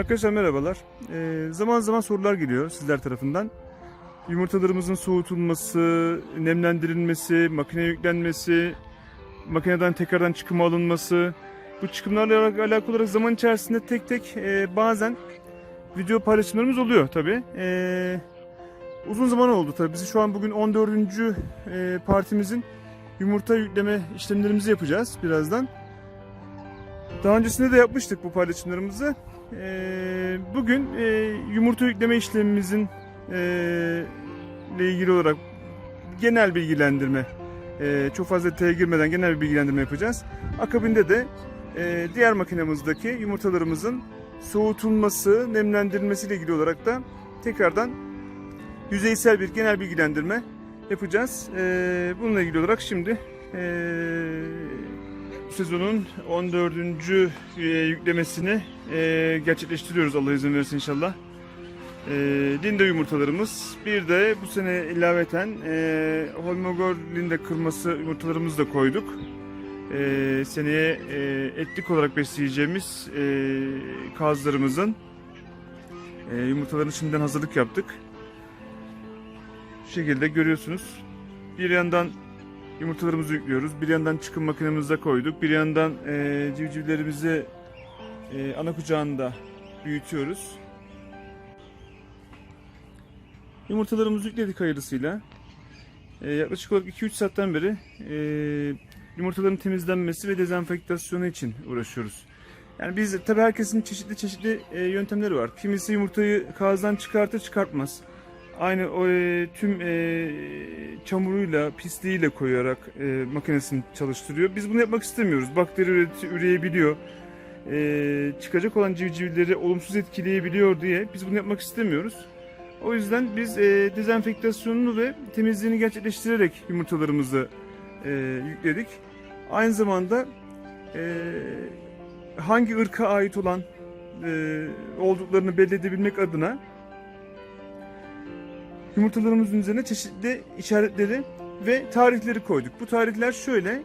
Arkadaşlar merhabalar. Ee, zaman zaman sorular geliyor sizler tarafından. Yumurtalarımızın soğutulması, nemlendirilmesi, makineye yüklenmesi, makineden tekrardan çıkıma alınması. Bu çıkımlarla alakalı olarak zaman içerisinde tek tek e, bazen video paylaşımlarımız oluyor tabi. uzun zaman oldu tabi. Biz şu an bugün 14. e, partimizin yumurta yükleme işlemlerimizi yapacağız birazdan. Daha öncesinde de yapmıştık bu paylaşımlarımızı. Ee, bugün e, yumurta yükleme işlemimizin e, ile ilgili olarak genel bilgilendirme, e, çok fazla detaya girmeden genel bir bilgilendirme yapacağız. Akabinde de e, diğer makinemizdeki yumurtalarımızın soğutulması, nemlendirilmesi ile ilgili olarak da tekrardan yüzeysel bir genel bilgilendirme yapacağız. E, bununla ilgili olarak şimdi e, sezonun 14. e, yüklemesini e, gerçekleştiriyoruz Allah izin verirse inşallah. E, linde yumurtalarımız. Bir de bu sene ilaveten Holmogor linde kırması yumurtalarımızı da koyduk. Seneye etlik olarak besleyeceğimiz kazlarımızın yumurtalarını şimdiden hazırlık yaptık. Şu şekilde görüyorsunuz. Bir yandan yumurtalarımızı yüklüyoruz. Bir yandan çıkım makinemize koyduk. Bir yandan e, civcivlerimizi e, ana kucağında büyütüyoruz. Yumurtalarımızı yükledik hayırlısıyla. E, yaklaşık olarak 2-3 saatten beri e, yumurtaların temizlenmesi ve dezenfektasyonu için uğraşıyoruz. Yani biz tabii herkesin çeşitli çeşitli e, yöntemleri var. Kimisi yumurtayı kağızdan çıkartır çıkartmaz. Aynı o e, tüm e, çamuruyla, pisliğiyle koyarak e, makinesini çalıştırıyor. Biz bunu yapmak istemiyoruz. Bakteri üreti, üreyebiliyor. E, çıkacak olan civcivleri olumsuz etkileyebiliyor diye biz bunu yapmak istemiyoruz. O yüzden biz e, dezenfektasyonunu ve temizliğini gerçekleştirerek yumurtalarımızı e, yükledik. Aynı zamanda e, hangi ırka ait olan e, olduklarını belli edebilmek adına yumurtalarımızın üzerine çeşitli işaretleri ve tarihleri koyduk. Bu tarihler şöyle.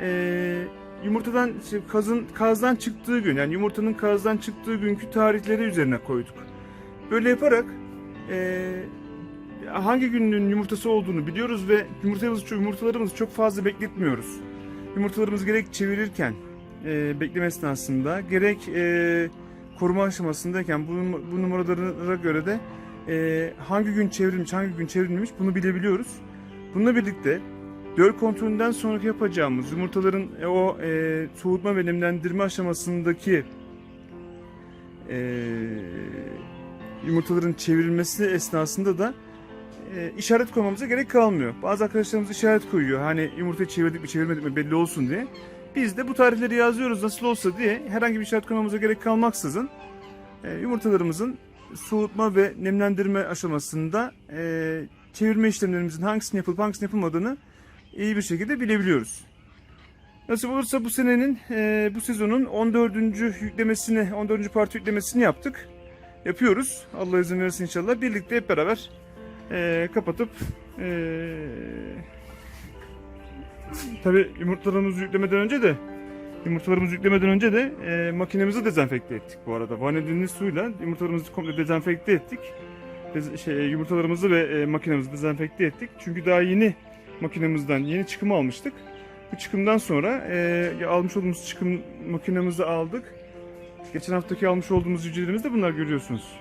E, yumurtadan şey, kazın kazdan çıktığı gün yani yumurtanın kazdan çıktığı günkü tarihleri üzerine koyduk. Böyle yaparak e, hangi günün yumurtası olduğunu biliyoruz ve yumurtalarımızı, yumurtalarımızı çok fazla bekletmiyoruz. Yumurtalarımızı gerek çevirirken e, bekleme esnasında gerek e, koruma aşamasındayken bu, bu numaralara göre de e, hangi gün çevrilmiş, hangi gün çevrilmemiş bunu bilebiliyoruz. Bununla birlikte döl kontrolünden sonraki yapacağımız yumurtaların e, o e, soğutma ve nemlendirme aşamasındaki e, yumurtaların çevrilmesi esnasında da e, işaret koymamıza gerek kalmıyor. Bazı arkadaşlarımız işaret koyuyor. Hani yumurtayı çevirdik mi çevirmedik mi belli olsun diye. Biz de bu tarihleri yazıyoruz nasıl olsa diye herhangi bir işaret koymamıza gerek kalmaksızın e, yumurtalarımızın soğutma ve nemlendirme aşamasında e, çevirme işlemlerimizin hangisini yapılıp hangisini yapılmadığını iyi bir şekilde bilebiliyoruz. Nasip olursa bu senenin, e, bu sezonun 14. yüklemesini, 14. parti yüklemesini yaptık. Yapıyoruz. Allah izin verirse inşallah. Birlikte hep beraber e, kapatıp e, tabi yumurtalarımızı yüklemeden önce de Yumurtalarımızı yüklemeden önce de e, makinemizi dezenfekte ettik bu arada. Vanilini suyla yumurtalarımızı komple dezenfekte ettik. Dez- şey, yumurtalarımızı ve e, makinemizi dezenfekte ettik. Çünkü daha yeni makinemizden yeni çıkım almıştık. Bu çıkımdan sonra e, almış olduğumuz çıkım makinemizi aldık. Geçen haftaki almış olduğumuz cücelerimizde bunlar görüyorsunuz.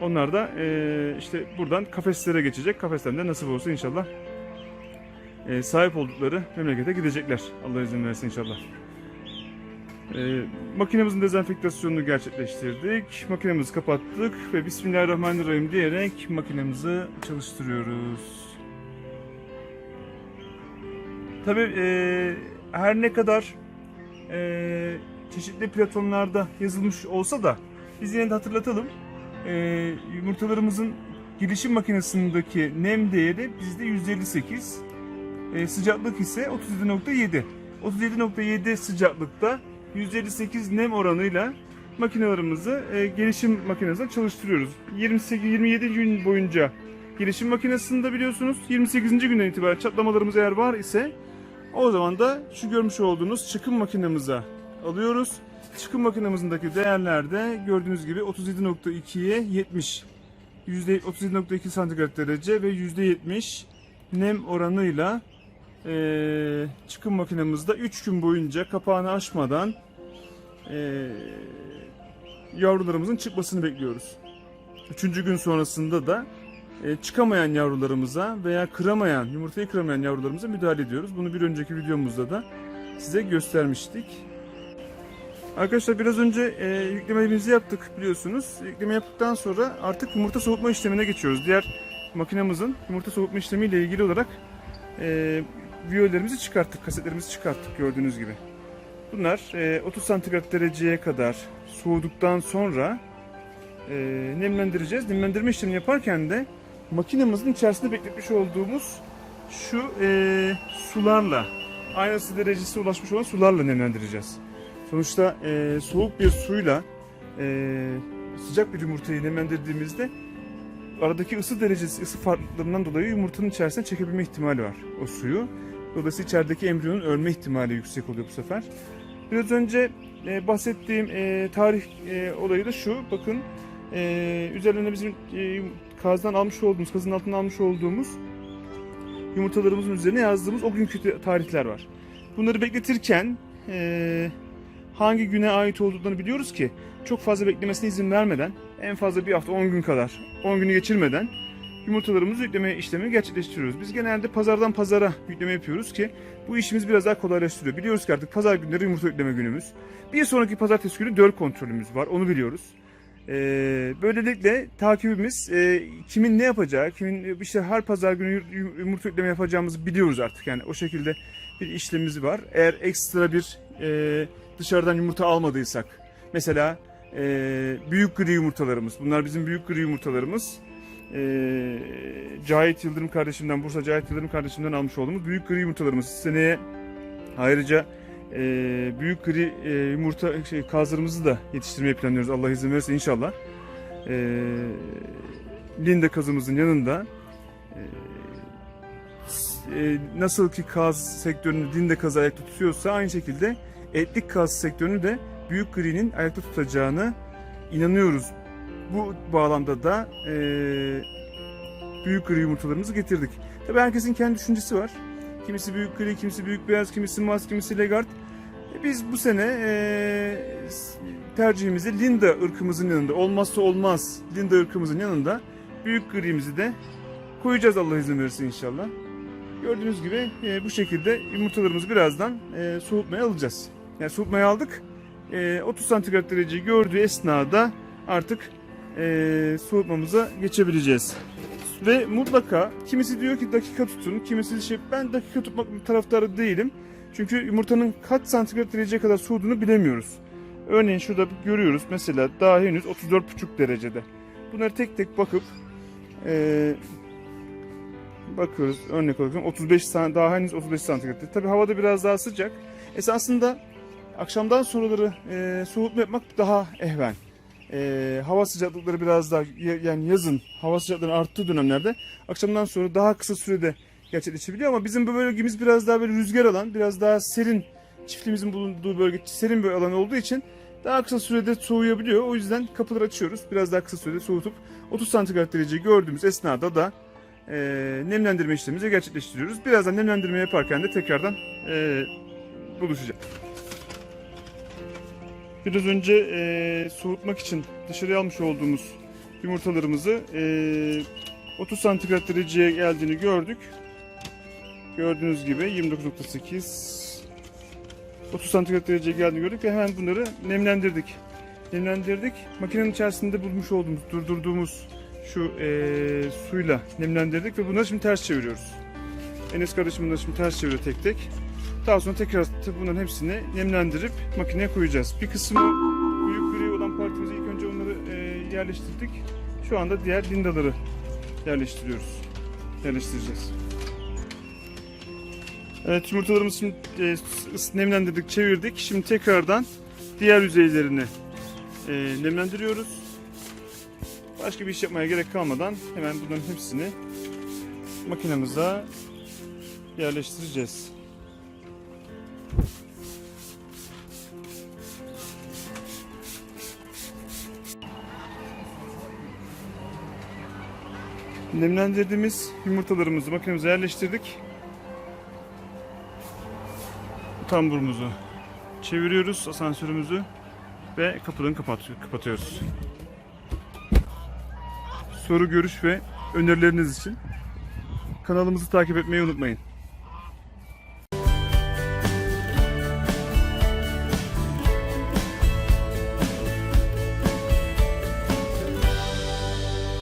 Onlar da e, işte buradan kafeslere geçecek. Kafesten de nasip olsa inşallah e, sahip oldukları memlekete gidecekler. Allah izin verirse inşallah. Ee, makinemizin dezenfektasyonunu gerçekleştirdik. Makinemizi kapattık ve Bismillahirrahmanirrahim diyerek makinemizi çalıştırıyoruz. Tabii e, her ne kadar e, çeşitli platformlarda yazılmış olsa da biz yine de hatırlatalım. E, yumurtalarımızın gelişim makinesindeki nem değeri bizde 158. E, sıcaklık ise 37.7. 37.7 sıcaklıkta 158 nem oranıyla makinelerimizi e, gelişim makinesinde çalıştırıyoruz. 28 27 gün boyunca gelişim makinesinde biliyorsunuz 28. günden itibaren çatlamalarımız eğer var ise o zaman da şu görmüş olduğunuz çıkım makinemize alıyoruz çıkım makinemizindeki değerlerde gördüğünüz gibi 37.2'ye 70. %37.2 santigrat derece ve %70 nem oranıyla eee çıkım makinemizde 3 gün boyunca kapağını açmadan eee, yavrularımızın çıkmasını bekliyoruz. Üçüncü gün sonrasında da e, çıkamayan yavrularımıza veya kıramayan, yumurtayı kıramayan yavrularımıza müdahale ediyoruz. Bunu bir önceki videomuzda da size göstermiştik. Arkadaşlar biraz önce e, yüklememizi yaptık biliyorsunuz. Yükleme yaptıktan sonra artık yumurta soğutma işlemine geçiyoruz. Diğer makinemizin yumurta soğutma işlemiyle ilgili olarak e, viyolerimizi çıkarttık, kasetlerimizi çıkarttık gördüğünüz gibi. Bunlar e, 30 santigrat dereceye kadar soğuduktan sonra e, nemlendireceğiz. Nemlendirme işlemini yaparken de makinemizin içerisinde bekletmiş olduğumuz şu e, sularla, aynı ısı derecesi ulaşmış olan sularla nemlendireceğiz. Sonuçta e, soğuk bir suyla e, sıcak bir yumurtayı nemlendirdiğimizde aradaki ısı derecesi, ısı farklılığından dolayı yumurtanın içerisine çekebilme ihtimali var o suyu. Dolayısıyla içerideki embriyonun ölme ihtimali yüksek oluyor bu sefer. Biraz önce e, bahsettiğim e, tarih e, olayı da şu. Bakın e, üzerlerine bizim e, kazdan almış olduğumuz, kazın altından almış olduğumuz yumurtalarımızın üzerine yazdığımız o günkü tarihler var. Bunları bekletirken e, hangi güne ait olduklarını biliyoruz ki çok fazla beklemesine izin vermeden en fazla bir hafta 10 gün kadar 10 günü geçirmeden yumurtalarımızı yükleme işlemi gerçekleştiriyoruz. Biz genelde pazardan pazara yükleme yapıyoruz ki bu işimiz biraz daha kolaylaştırıyor. Biliyoruz ki artık pazar günleri yumurta yükleme günümüz. Bir sonraki pazartesi günü döl kontrolümüz var. Onu biliyoruz. Ee, böylelikle takibimiz e, kimin ne yapacağı, kimin işte her pazar günü yum- yumurta yükleme yapacağımızı biliyoruz artık. Yani o şekilde bir işlemimiz var. Eğer ekstra bir e, dışarıdan yumurta almadıysak, mesela e, büyük gri yumurtalarımız, bunlar bizim büyük gri yumurtalarımız. E, Cahit Yıldırım kardeşimden, Bursa Cahit Yıldırım kardeşimden almış olduğumuz büyük gri yumurtalarımız. Seneye ayrıca e, büyük gri e, yumurta şey, kazlarımızı da yetiştirmeyi planlıyoruz. Allah izin verirse inşallah. E, Linde kazımızın yanında e, e, nasıl ki kaz sektörünü Linde kazı ayakta tutuyorsa aynı şekilde etlik kaz sektörünü de büyük gri'nin ayakta tutacağını inanıyoruz. Bu bağlamda da e, büyük gri yumurtalarımızı getirdik. Tabii herkesin kendi düşüncesi var. Kimisi büyük gri, kimisi büyük beyaz, kimisi mas, kimisi legard. E, Biz bu sene e, tercihimizi Linda ırkımızın yanında, olmazsa olmaz Linda ırkımızın yanında büyük gri'mizi de koyacağız Allah izin verirse inşallah. Gördüğünüz gibi e, bu şekilde yumurtalarımızı birazdan e, soğutmaya alacağız. Yani soğutmaya aldık. E, 30 santigrat dereceyi gördüğü esnada artık e, soğutmamıza geçebileceğiz. Ve mutlaka kimisi diyor ki dakika tutun, kimisi şey ben dakika tutmak taraftarı değilim. Çünkü yumurtanın kaç santigrat dereceye kadar soğuduğunu bilemiyoruz. Örneğin şurada görüyoruz mesela daha henüz 34,5 derecede. Bunları tek tek bakıp e, bakıyoruz örnek olarak 35 san daha henüz 35 santigrat. Tabi havada biraz daha sıcak. Esasında akşamdan sonraları e, soğutma yapmak daha ehven. E, hava sıcaklıkları biraz daha ya- yani yazın hava sıcaklıkları arttığı dönemlerde akşamdan sonra daha kısa sürede gerçekleşebiliyor ama bizim bu bölgemiz biraz daha böyle rüzgar alan, biraz daha serin çiftliğimizin bulunduğu bölge serin bir alan olduğu için daha kısa sürede soğuyabiliyor. O yüzden kapıları açıyoruz. Biraz daha kısa sürede soğutup 30 santigrat dereceyi gördüğümüz esnada da e, nemlendirme işlemimizi gerçekleştiriyoruz. Birazdan nemlendirme yaparken de tekrardan e, buluşacağız. Biraz önce e, soğutmak için dışarıya almış olduğumuz yumurtalarımızı e, 30 santigrat dereceye geldiğini gördük. Gördüğünüz gibi 29.8 30 santigrat dereceye geldiğini gördük ve hemen bunları nemlendirdik. Nemlendirdik. Makinenin içerisinde bulmuş olduğumuz, durdurduğumuz şu e, suyla nemlendirdik ve bunları şimdi ters çeviriyoruz. Enes kardeşim bunları şimdi ters çeviriyor tek tek. Daha sonra tekrar bunların hepsini nemlendirip makineye koyacağız. Bir kısmı büyük gri olan partimize ilk önce onları e, yerleştirdik. Şu anda diğer lindaları yerleştiriyoruz. Yerleştireceğiz. Evet yumurtalarımızı şimdi e, nemlendirdik, çevirdik. Şimdi tekrardan diğer yüzeylerini e, nemlendiriyoruz. Başka bir iş yapmaya gerek kalmadan hemen bunların hepsini makinemize yerleştireceğiz. Nemlendirdiğimiz yumurtalarımızı makinemize yerleştirdik. Tamburumuzu çeviriyoruz asansörümüzü ve kapılarını kapat kapatıyoruz. Soru, görüş ve önerileriniz için kanalımızı takip etmeyi unutmayın.